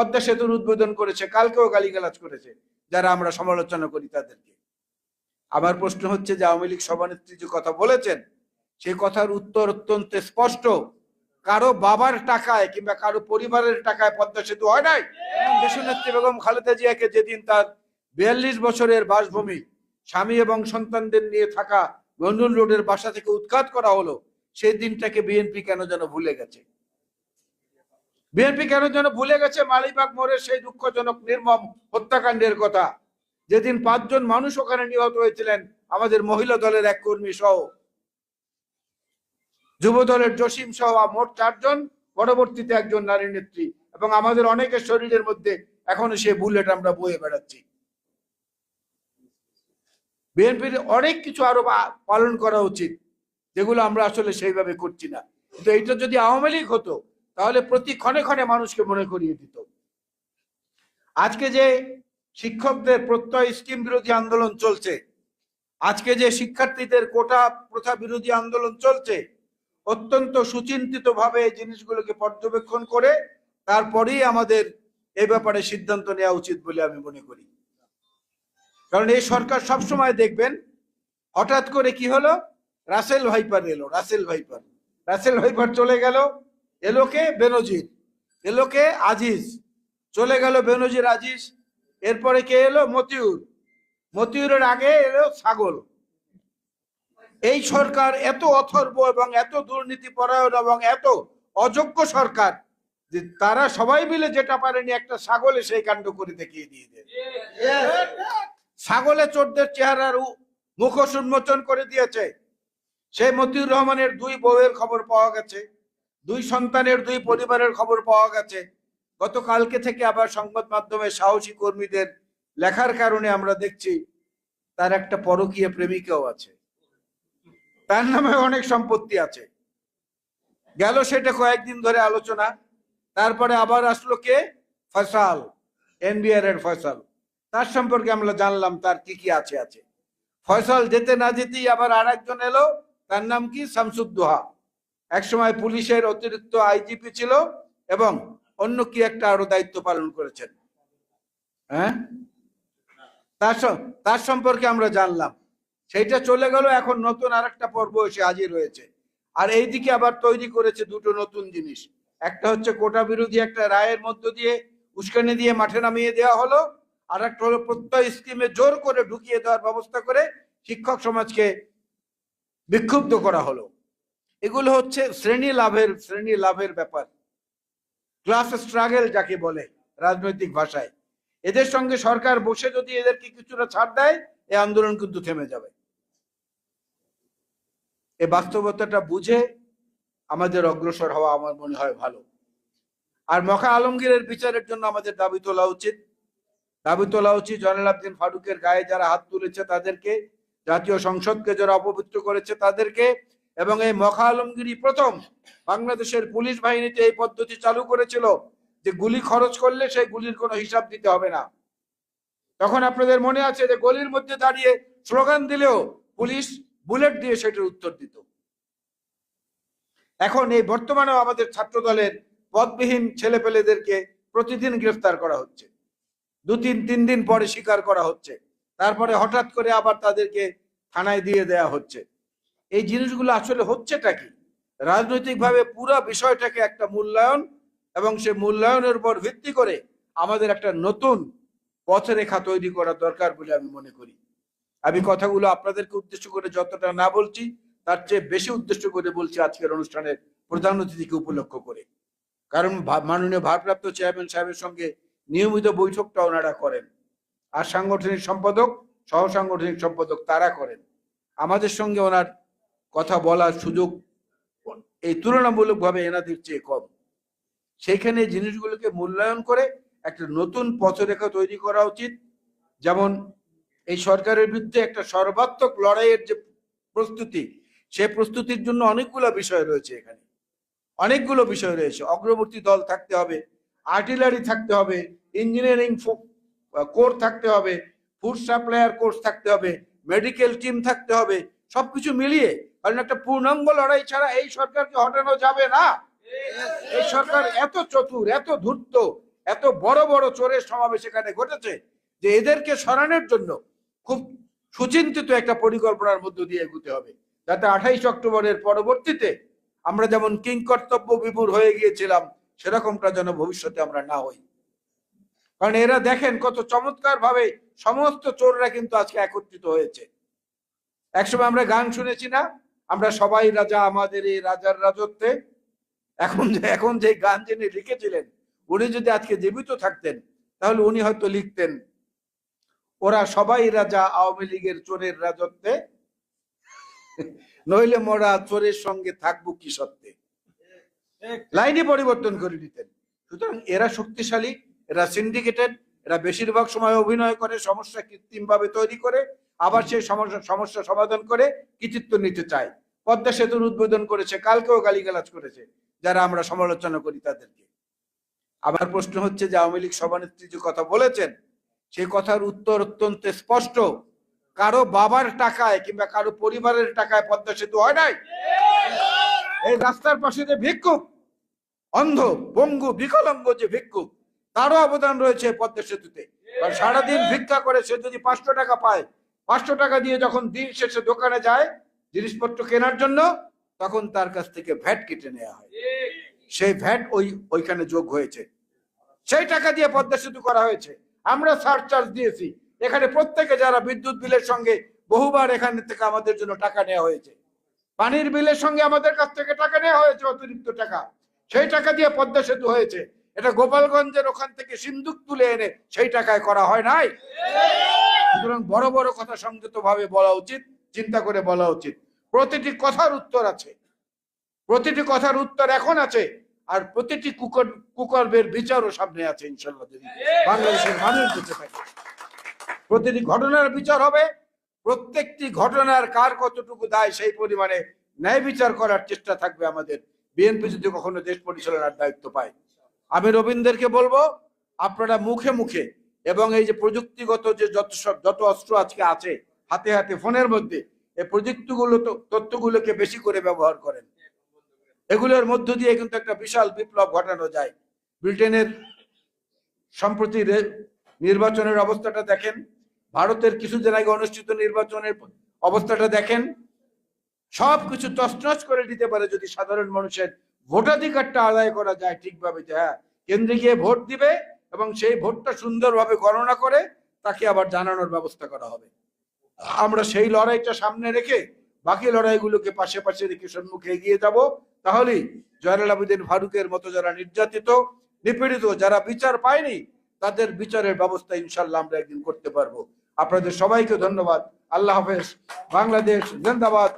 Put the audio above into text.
পদ্মা সেতুর উদ্বোধন করেছে, কালকেও গালিগালাজ করেছে, যারা আমরা সমালোচনা করি তাদেরকে। আমার প্রশ্ন হচ্ছে যে আওয়ামী লীগ সভানেত্রী যে কথা বলেছেন সেই কথার উত্তর অত্যন্ত স্পষ্ট। কারও বাবার টাকায় কিংবা কারও পরিবারের টাকায় পদ্মা সেতু হয় নাই? দেশনেত্রী বেগম খালেদা জিয়াকে যেদিন তার বিয়াল্লিশ বছরের বাসভূমি, স্বামী এবং সন্তানদের নিয়ে থাকা লন্ডন রোডের বাসা থেকে উৎখাত করা হলো সেই দিনটাকে বিএনপি কেন যেন ভুলে গেছে? বিএনপি কেন যেন ভুলে গেছে মালিবাগ মোড়ের সেই দুঃখজনক নির্মম হত্যাকাণ্ডের কথা? যেদিন পাঁচজন মানুষ ওখানে নিহত হয়েছিলেন, আমাদের মহিলা দলের এক কর্মী সহ। যুব দলের জসিম সহ মোট চারজন, পরবর্তীতে একজন নারী নেত্রী। এবং আমাদের অনেকের শরীরের মধ্যে এখনও সে বুলেট আমরা বয়ে বেড়াচ্ছি। বিএনপির অনেক কিছু আরও পালন করা উচিত, যেগুলো আমরা আসলে সেইভাবে করছি না। কিন্তু এইটা যদি আওয়ামী লীগ হতো তাহলে প্রতি ক্ষণে ক্ষণে মানুষকে মনে করিয়ে দিত। আজকে যে শিক্ষকদের প্রত্যয় স্কিম বিরোধী আন্দোলন চলছে, আজকে যে শিক্ষার্থীদের কোটা প্রথা বিরোধী আন্দোলন চলছে, অত্যন্ত সুচিন্তিত ভাবে এই জিনিসগুলোকে পর্যবেক্ষণ করে তারপরেই আমাদের এ ব্যাপারে সিদ্ধান্ত নেওয়া উচিত বলে আমি মনে করি। কারণ এই সরকার সবসময় দেখবেন, হঠাৎ করে কি হলো? রাসেল ভাইপার এলো, রাসেল ভাইপার। রাসেল ভাইপার চলে গেল এলোকে বেনজির, এলোকে আজিজ, চলে গেল বেনজির আজিজ, এরপরে কে এলো? মতিউর। মতিউরের আগে এলো ছাগল। এই সরকার এত অথর্ব এবং এত দুর্নীতি পরায়ণ এবং এত অযোগ্য সরকার যে তারা সবাই মিলে যেটা পারেনি, একটা ছাগলে সেই কাণ্ড করে দেখিয়ে দিয়ে দেয়। ছাগলে চোরদের চেহারার মুখোশ উন্মোচন করে দিয়েছে। সেই মতিউর রহমানের দুই বউয়ের খবর পাওয়া গেছে। দুই সন্তানের, দুই পরিবারের খবর পাওয়া গেছে। গতকালকে থেকে আবার সংবাদ মাধ্যমে সাহসী কর্মীদের লেখার কারণে আমরা দেখছি তার একটা পরকীয় প্রেমিকাও আছে। তার নামে অনেক সম্পত্তি আছে। গেল সেটা কয়েকদিন ধরে আলোচনা, তারপরে আবার আসলো কে? ফয়সাল, এনবিআর এর ফয়সাল। তার সম্পর্কে আমরা জানলাম তার কি কি আছে আছে। ফয়সাল যেতে না যেতেই আবার আর একজন এলো, তার নাম কি? শামসুদ্দোহা। একসময় পুলিশের অতিরিক্ত আইজিপি ছিল এবং অন্য কি একটা আরও দায়িত্ব পালন করেছেন? হ্যাঁ? তার তার সম্পর্কে আমরা জানলাম। সেইটা চলে গেল, এখন নতুন আরেকটা পর্ব এসে হাজির হয়েছে। আর এইদিকে আবার তৈরি করেছে দুটো নতুন জিনিস। একটা হচ্ছে কোটা বিরোধী একটা রায়ের মধ্য দিয়ে উস্কানি দিয়ে মাঠে নামিয়ে দেওয়া হলো, আর একটা হলো প্রত্যয় স্কিমে জোর করে ঢুকিয়ে দেওয়ার ব্যবস্থা করে শিক্ষক সমাজকে বিক্ষুব্ধ করা হলো। এগুলো হচ্ছে শ্রেণি লাভের শ্রেণি লাভের ব্যাপার। ক্লাস স্ট্রাগল যাকে বলে রাজনৈতিক ভাষায়। এদের সঙ্গে সরকার বসে যদি এদেরকে কিছুটা ছাড় দেয় এই আন্দোলন কিন্তু থেমে যাবে। এ বাস্তবতাটা বুঝে আমাদের অগ্রসর হওয়া আমার মনে হয় ভালো। আর মখা আলমগীরের বিচারের জন্য আমাদের দাবি তোলা উচিত। দাবি তোলা উচিত জয়নাল আবদিন ফারুকের গায়ে যারা হাত তুলেছে তাদেরকে, জাতীয় সংসদকে যারা অপবিত্র করেছে তাদেরকে এবং এই মখা আলমগীরই প্রথম বাংলাদেশের পুলিশ বাহিনীতে এই পদ্ধতি চালু করেছিল যে গুলি খরচ করলে সেই গুলির কোনো হিসাব দিতে হবে না। তখন আপনাদের মনে আছে যে গলির মধ্যে দাঁড়িয়ে স্লোগান দিলেও পুলিশ বুলেট দিয়ে সেটার উত্তর দিত। এখন এই বর্তমানেও আমাদের ছাত্র দলের পদবিহীন ছেলেপেলেদেরকে প্রতিদিন গ্রেফতার করা হচ্ছে। দু তিন তিন দিন পরে স্বীকার করা হচ্ছে। তারপরে হঠাৎ করে আবার তাদেরকে থানায় দিয়ে দেয়া হচ্ছে। এই জিনিসগুলো আসলে হচ্ছেটা কি? রাজনৈতিকভাবে পুরো বিষয়টাকে একটা মূল্যায়ন এবং সে মূল্যায়নের উপর ভিত্তি করে আমাদের একটা নতুন পথরেখা তৈরি করা দরকার বলে আমি মনে করি। আমি কথাগুলো আপনাদেরকে উদ্দেশ্য করে যতটা না বলছি, তার চেয়ে বেশি উদ্দেশ্য করে বলছি আজকের অনুষ্ঠানের প্রধান অতিথিকে উপলক্ষ করে। কারণ মাননীয় ভারপ্রাপ্ত চেয়ারম্যান সাহেবের সঙ্গে নিয়মিত বৈঠকটা ওনারা করেন। আর সাংগঠনিক সম্পাদক সহ সাংগঠনিক সম্পাদক তারা করেন। আমাদের সঙ্গে ওনার কথা বলার সুযোগ এই তুলনামূলকভাবে এনাদের চেয়ে কম। সেইখানে জিনিসগুলোকে মূল্যায়ন করে একটা নতুন পথরেখা তৈরি করা উচিত। যেমন এই সরকারের বিরুদ্ধে একটা সর্বাত্মক লড়াইয়ের যে প্রস্তুতি, সে প্রস্তুতির জন্য অনেকগুলো বিষয় রয়েছে এখানে। অনেকগুলো বিষয় রয়েছে। অগ্রবর্তী দল থাকতে হবে, আর্টিলারি থাকতে হবে, ইঞ্জিনিয়ারিং কোর থাকতে হবে, ফুড সাপ্লায়ার কোর্স থাকতে হবে, মেডিকেল টিম থাকতে হবে, সবকিছু মিলিয়ে কারণ একটা পূর্ণাঙ্গ লড়াই ছাড়া এই সরকারকে হটানো যাবে না? এই সরকার এত চতুর, এত ধূর্ত, এত বড় বড় চোরের সমাবেশ এখানে ঘটেছে যে এদেরকে সরানোর জন্য খুব সুচিন্তিত একটা পরিকল্পনার মধ্য দিয়ে এগুতে হবে। যাতে আঠাইশ অক্টোবরের পরবর্তীতে আমরা যেমন কিং কর্তব্য বিপুর হয়ে গিয়েছিলাম, সেরকমটা যেন ভবিষ্যতে আমরা না হই। কারণ এরা দেখেন কত চমৎকার ভাবে সমস্ত চোররা কিন্তু আজকে একত্রিত হয়েছে। একসময় আমরা গান শুনেছি না? আমরা সবাই রাজা, আমাদের এই রাজার রাজত্বে। এখন যে এখন যে গান যিনি লিখেছিলেন, উনি যদি আজকে জীবিত থাকতেন, তাহলে উনি হয়তো লিখতেন, ওরা সবাই রাজা, আওয়ামী লীগের চোরের রাজত্বে। নইলে মোরা চোরের সঙ্গে থাকব কি সত্ত্বে লাইনে পরিবর্তন করে দিতেন। সুতরাং এরা শক্তিশালী, এরা সিন্ডিকেটেড এরা বেশিরভাগ সময় অভিনয় করে, সমস্যা কৃত্রিম ভাবে তৈরি করে। আবার সেই সমস্যা সমস্যা সমাধান করে কৃতিত্ব নিতে চায়। পদ্মা সেতুর উদ্বোধন করেছে, কালকেও গালিগালাজ করেছে, যারা আমরা সমালোচনা করি তাদেরকে। আবার প্রশ্ন হচ্ছে যে আওয়ামী লীগ সভানেত্রী যে কথা বলেছেন, সেই কথার উত্তর অত্যন্ত স্পষ্ট। কারও বাবার টাকায় কিংবা কারও পরিবারের টাকায় পদ্মা সেতু হয় নাই? এই রাস্তার পাশে যে ভিক্ষুক, অন্ধ, পঙ্গু, বিকলাঙ্গ যে ভিক্ষুক, তারও অবদান রয়েছে পদ্মা সেতুতে। সারাদিন ভিক্ষা করে সে যদি পাঁচশো টাকা পায় পাঁচশো টাকা দিয়ে যখন দিন শেষে দোকানে যায় জিনিসপত্র কেনার জন্য, তখন তার কাছ থেকে ভ্যাট কেটে নেওয়া হয়। সেই ভ্যাট ওই, ওইখানে যোগ হয়েছে। সেই টাকা দিয়ে পদ্মা সেতু করা হয়েছে। আমরা সারচার্জ দিয়েছি। এখানে প্রত্যেকে যারা বিদ্যুৎ বিলের সঙ্গে বহুবার এখান থেকে আমাদের জন্য টাকা নেওয়া হয়েছে। পানির বিলের সঙ্গে আমাদের কাছ থেকে টাকা নেওয়া হয়েছে অতিরিক্ত টাকা। সেই টাকা দিয়ে পদ্মা সেতু হয়েছে। এটা গোপালগঞ্জের ওখান থেকে সিন্ধুক তুলে এনে সেই টাকায় করা হয় নাই? সুতরাং বড় বড় কথা সংযত ভাবে বলা উচিত, চিন্তা করে বলা উচিত। প্রতিটি কথার উত্তর আছে। প্রতিটি কথার উত্তর এখন আছে, আর প্রতিটি কুকর, কুকর্মের বিচারও সামনে আছে ইনশাল্লাহ যদি বাংলাদেশের মানুষ থাকে প্রতিটি ঘটনার বিচার হবে, প্রত্যেকটি ঘটনার কার কতটুকু দায় সেই পরিমাণে ন্যায় বিচার করার চেষ্টা থাকবে আমাদের। বিএনপি যদি কখনো দেশ পরিচালনার দায়িত্ব পায়। আমি রবীন্দ্রকে বলব, আপনারা মুখে মুখে এবং এই যে প্রযুক্তিগত যে যত সব, যত অস্ত্র আজকে আছে, হাতে হাতে, ফোনের মধ্যে, এই প্রযুক্তিগুলো তো, তথ্যগুলোকে বেশি করে ব্যবহার করেন। এগুলোর মধ্য দিয়ে কিন্তু একটা বিশাল বিপ্লব ঘটানো যায়। ব্রিটেনের সম্প্রতি নির্বাচনের অবস্থাটা দেখেন। ভারতের কিছুদিন আগে অনুষ্ঠিত নির্বাচনের অবস্থাটা দেখেন। সবকিছু তছনছ করে দিতে পারে যদি সাধারণ মানুষের ভোটাধিকারটা আদায় করা যায় ঠিকভাবে যে হ্যাঁ কেন্দ্রে গিয়ে ভোট দিবে এবং সেই ভোটটা সুন্দরভাবে গণনা করে তাকে আবার জানানোর ব্যবস্থা করা হবে। আমরা সেই লড়াইটা সামনে রেখে বাকি লড়াইগুলোকে পাশে পাশে রেখে সম্মুখে এগিয়ে যাব। তাহলেই জয়নাল আবেদিন ফারুকের মতো যারা নির্যাতিত, নিপীড়িত, যারা বিচার পায়নি, তাদের বিচারের ব্যবস্থা ইনশাল্লাহ আমরা একদিন করতে পারব। আপনাদের সবাইকে ধন্যবাদ। আল্লাহ হাফেজ। বাংলাদেশ জিন্দাবাদ।